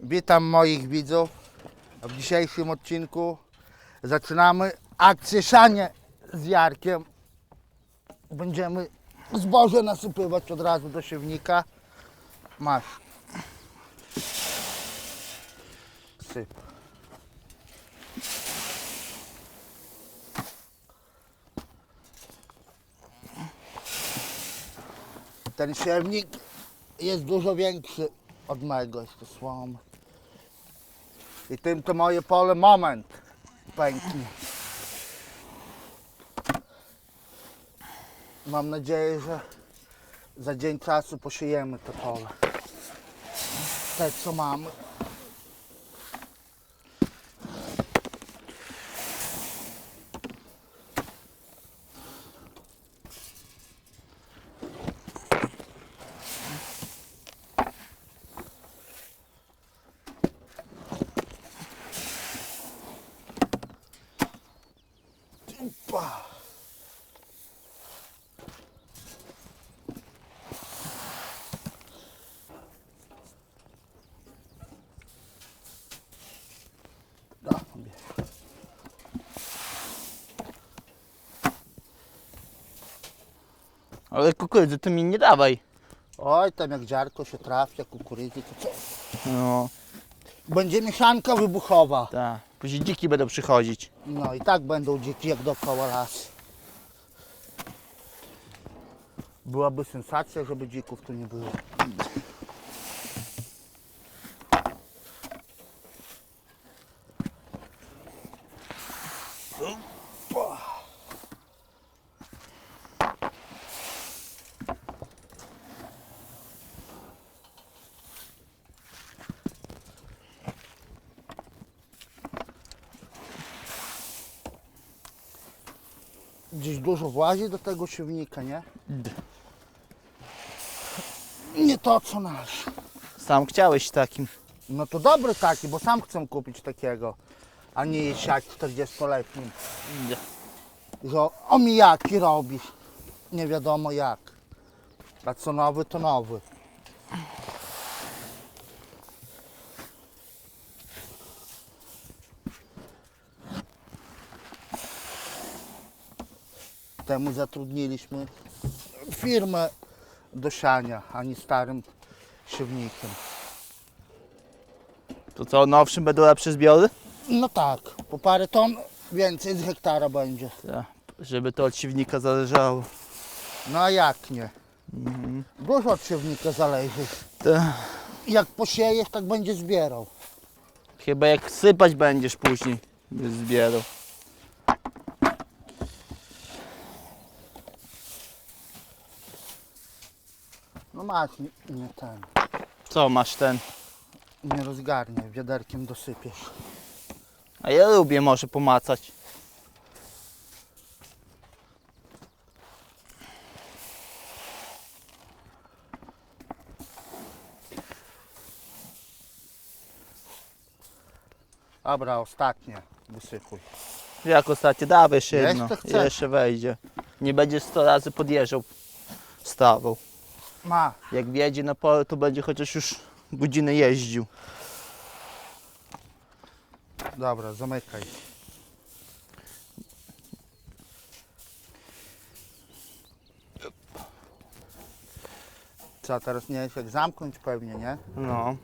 Witam moich widzów. W dzisiejszym odcinku zaczynamy akcję sianie z Jarkiem. Będziemy zboże nasypywać od razu do siewnika. Masz. Syp. Ten siewnik jest dużo większy od mojego, jest to słom. I tym to moje pole moment pęknie. Mam nadzieję, że za dzień czasu posiejemy to pole. Te co mamy. Ale kukurydzy ty mi nie dawaj. Oj, tam jak dziarko się trafia, kukurydzy, to co? No, Będzie mieszanka wybuchowa. tak. Później dziki będą przychodzić. No i tak będą dzieci jak dookoła las. Byłaby sensacja, żeby dzików tu nie było. Gdzieś dużo włazi do tego siewnika, nie? Nie to co nasz. Sam chciałeś takim. No to dobry taki, bo sam chcę kupić takiego, a nie jeść jak 40-letnim. D. Że omijaki robisz. Nie wiadomo jak. A co nowy, to nowy. Temu zatrudniliśmy firmę do siania, a nie starym siewnikiem. To co, nowszym będą lepsze zbiory? No tak, po parę ton więcej z hektara będzie. Tak. Żeby to od siewnika zależało. No a jak nie? Dużo od siewnika zależy. Tak. Jak posiejesz, tak będzie zbierał. Chyba jak sypać będziesz później. Bez zbioru. Masz, nie, ten, Co masz ten? nie rozgarnie, wiaderkiem dosypiesz. A ja lubię może pomacać. Dobra, ostatnie wysypuj. Jak ostatnio, dawaj jeszcze jedno. Jeszcze? Jeszcze wejdzie. Nie będzie 100 razy podjeżdżał stawą. Ma, Jak wjedzie na pole, to będzie chociaż już godzinę jeździł. dobra, zamykaj. Co, teraz nie jak zamknąć pewnie, nie? No.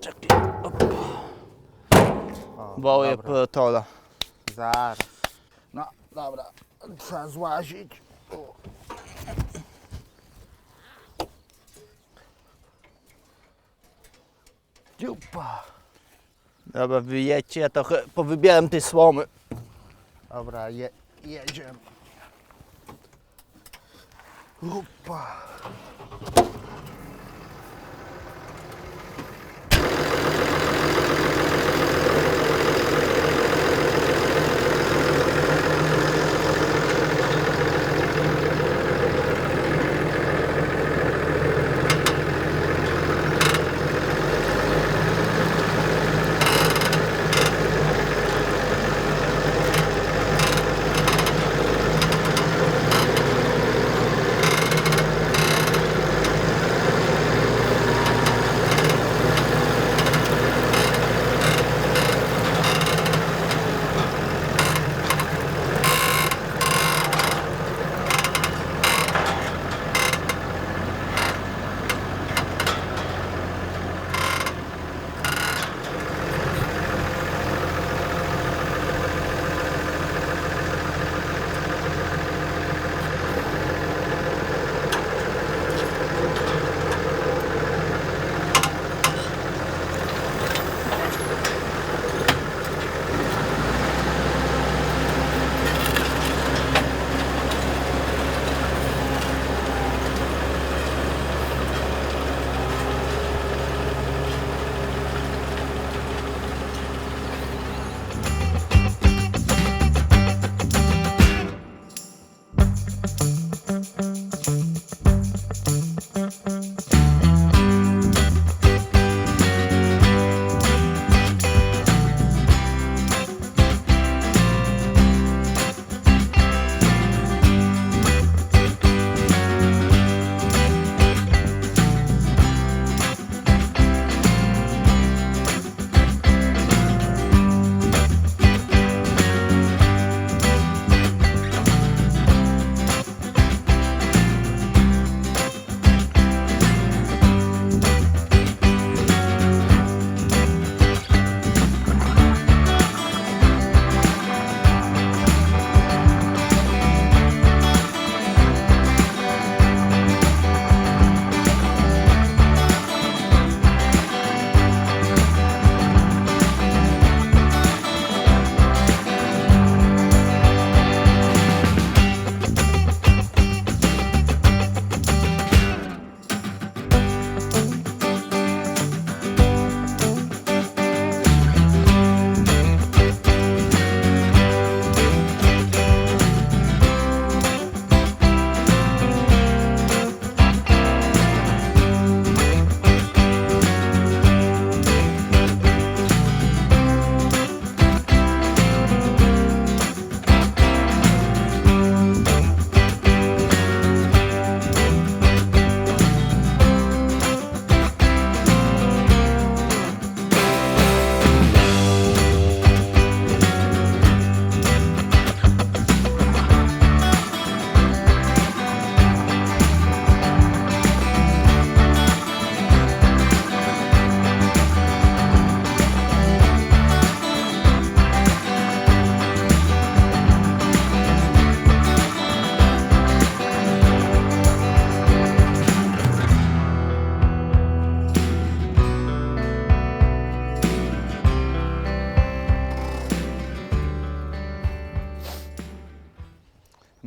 Czekaj. Op. O, Wołuje dobra. operatora. Zaraz. No, dobra. Trzeba złazić. O. Dziupa. Dobra, wyjedźcie, ja trochę powybieram tej słomy. Dobra, je, jedziemy. Upa.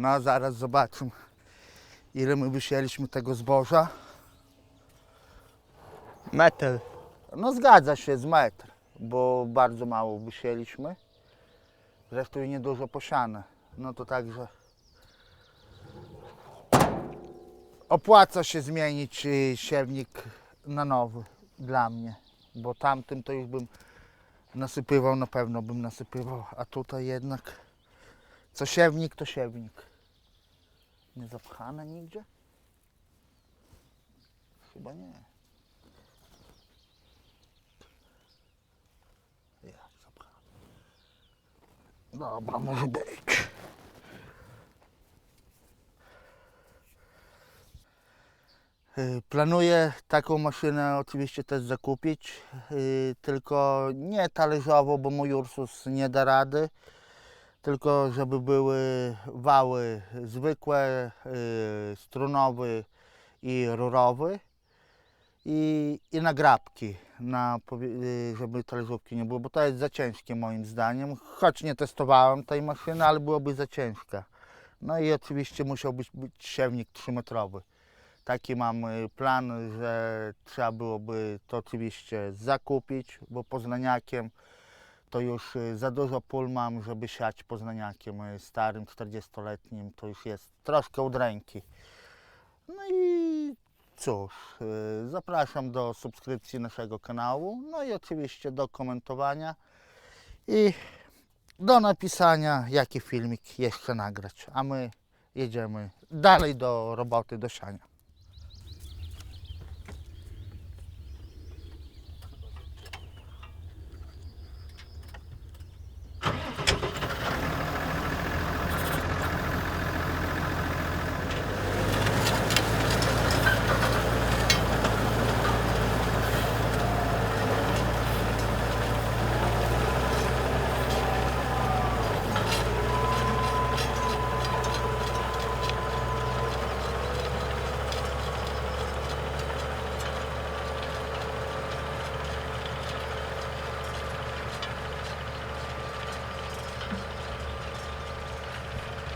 No zaraz zobaczymy ile my wysieliśmy tego zboża. Metr. No zgadza się z metr, bo bardzo mało wysieliśmy. Zresztą i niedużo posiane. No to także opłaca się zmienić y, siewnik na nowy dla mnie, bo tamtym to już bym nasypywał, na pewno bym nasypywał, a tutaj jednak co siewnik to siewnik. Nie zapchane nigdzie? Chyba nie. Ja zapcham. Dobra, może być. Y, Planuję taką maszynę oczywiście też zakupić, y, tylko nie talerzową, bo mój Ursus nie da rady, tylko żeby były wały zwykłe, y, strunowy i rurowy i, i nagrabki, na, y, żeby talerzówki nie było, bo to jest za ciężkie moim zdaniem, choć nie testowałem tej maszyny, ale byłoby za ciężka. No i oczywiście musiał być, być siewnik 3-metrowy. Taki mam y, plan, że trzeba byłoby to oczywiście zakupić, bo poznaniakiem to już y, za dużo pól mam, żeby siać poznaniakiem y, starym, 40-letnim, to już jest troszkę od ręki. No i cóż, y, zapraszam do subskrypcji naszego kanału, no i oczywiście do komentowania i do napisania, jaki filmik jeszcze nagrać, a my jedziemy dalej do roboty, do siania.